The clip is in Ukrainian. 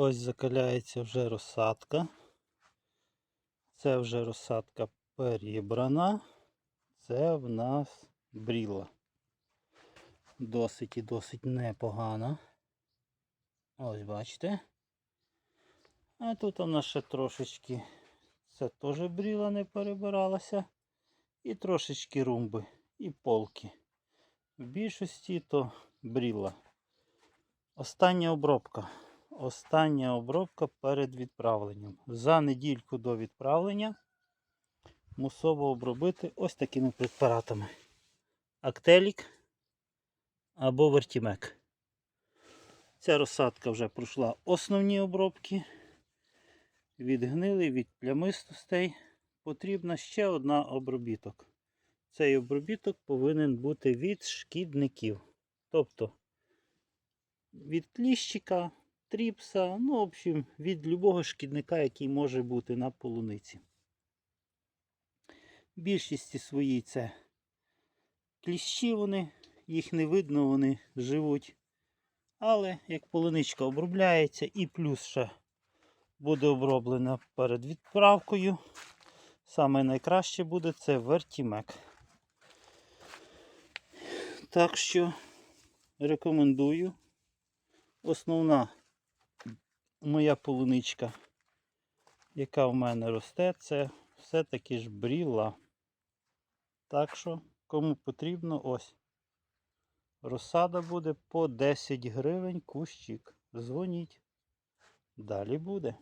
Ось закаляється вже розсадка. Це вже розсадка перебрана. Це в нас бріла. Досить і досить непогана. Ось бачите. А тут вона ще трошечки. Це теж бріла не перебиралася. І трошечки румби, і полки. В більшості то бріла. Остання обробка. Остання обробка перед відправленням. За недільку до відправлення мусово обробити ось такими препаратами. Актелік або вертімек. Ця розсадка вже пройшла основні обробки. Від гнили, від плямистостей. Потрібна ще одна обробіток. Цей обробіток повинен бути від шкідників. Тобто від кліщика, тріпса, ну, в общем, від любого шкідника, який може бути на полуниці. Більшісті своїй це кліщі вони, їх не видно, вони живуть. Але як полуничка обробляється і плюс ще буде оброблена перед відправкою, саме найкраще буде це вертімек. Так що рекомендую. Основна моя полуничка, яка в мене росте, це все-таки ж бріла. Так що, кому потрібно, ось. Розсада буде по 10 гривень кущик. Дзвоніть. Далі буде.